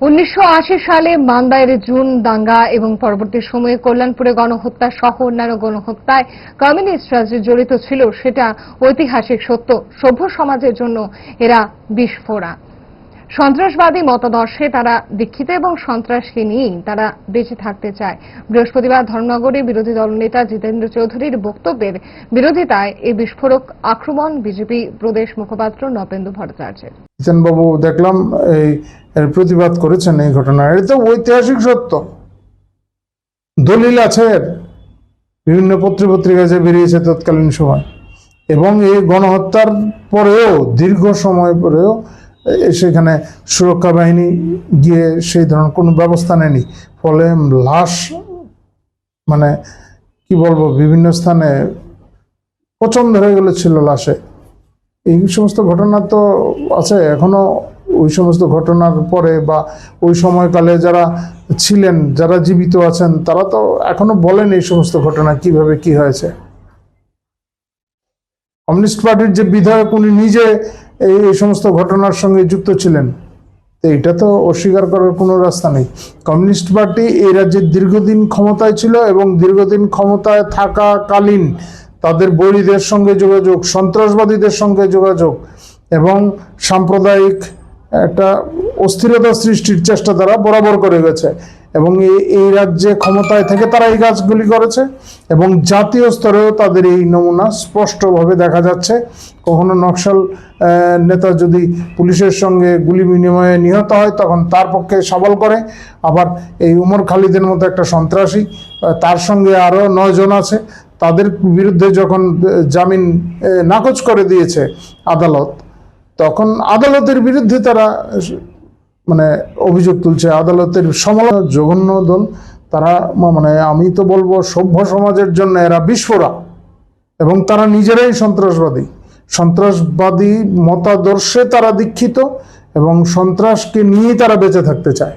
উনিশশো আশি সালে মান্দায়ের জুন, দাঙ্গা এবং পরবর্তী সময়ে কল্যাণপুরে গণহত্যা সহ অন্যান্য গণহত্যায় কমিউনিস্টরা যে জড়িত ছিল, সেটা ঐতিহাসিক সত্য। সভ্য সমাজের জন্য এরা বিস্ফোরা সন্ত্রাসবাদী মতাদর্শে তারা দীক্ষিত এবং সন্ত্রাসকে নিয়েই তারা বেঁচে থাকতে চায়। বৃহস্পতিবার ধর্মনগরে বিরোধী দলনেতা জিতেন্দ্র চৌধুরীর বক্তব্যের বিরোধিতায় এই বিস্ফোরক আক্রমণ বিজেপি প্রদেশ মুখপাত্র নবেন্দু ভট্টাচার্যের। বাবু দেখলাম এই প্রতিবাদ করেছেন এই ঘটনা এটা তো ঐতিহাসিক সত্য। দলিল আছে বিভিন্ন পত্রিপত্রিকায় যে বেরিয়েছে তৎকালীন সময়। এবং এই গণহত্যার পরেও, দীর্ঘ সময় পরেও সেখানে সুরক্ষা বাহিনী গিয়ে সেই ধরনের কোনো ব্যবস্থা নেয়নি। ফলে লাশ মানে কি বলব, বিভিন্ন স্থানে পচন হয়ে গেলে ছিল লাশে। এই সমস্ত ঘটনা তো আছে, এখনও ওই সমস্ত ঘটনার পরে বা ওই সময়কালে যারা ছিলেন, যারা জীবিত আছেন, তারা তো এখনও বলেন এই সমস্ত ঘটনা কীভাবে কি হয়েছে। কমিউনিস্ট পার্টির যে বিধায়ক উনি নিজে এই সমস্ত ঘটনার সঙ্গে যুক্ত ছিলেন। এটা তো অস্বীকার করার কোনো রাস্তা নেই। কমিউনিস্ট পার্টি এই রাজ্যে দীর্ঘদিন ক্ষমতায় ছিল এবং দীর্ঘদিন ক্ষমতায় থাকাকালীন তাদের বৈরীদের সঙ্গে যোগাযোগ, সন্ত্রাসবাদীদের সঙ্গে যোগাযোগ এবং সাম্প্রদায়িক একটা অস্থিরতা সৃষ্টির চেষ্টা তারা বরাবর করে গেছে। এবং এই রাজ্যে ক্ষমতায় থেকে তারা এই কাজগুলি করেছে এবং জাতীয় স্তরেও তাদের এই নমুনা স্পষ্টভাবে দেখা যাচ্ছে। কখনো নকশাল নেতা যদি পুলিশের সঙ্গে গুলি বিনিময়ে নিহত হয়, তখন তার পক্ষে সবল করে। আবার এই উমর খালিদের মতো একটা সন্ত্রাসী তার সঙ্গে আরও নয়জন আছে। তাদের বিরুদ্ধে যখন জামিন নাকচ করে দিয়েছে আদালত, তখন আদালতের বিরুদ্ধে তারা মানে অভিযোগ তুলছে আদালতের সমালোচনা জঘন্য দল, তারা মানে আমি তো বলব সভ্য সমাজের জন্য এরা বিস্ফোরা এবং তারা নিজেরাই সন্ত্রাসবাদী। সন্ত্রাসবাদী মতাদর্শে তারা দীক্ষিত এবং সন্ত্রাসকে নিয়েই তারা বেঁচে থাকতে চায়।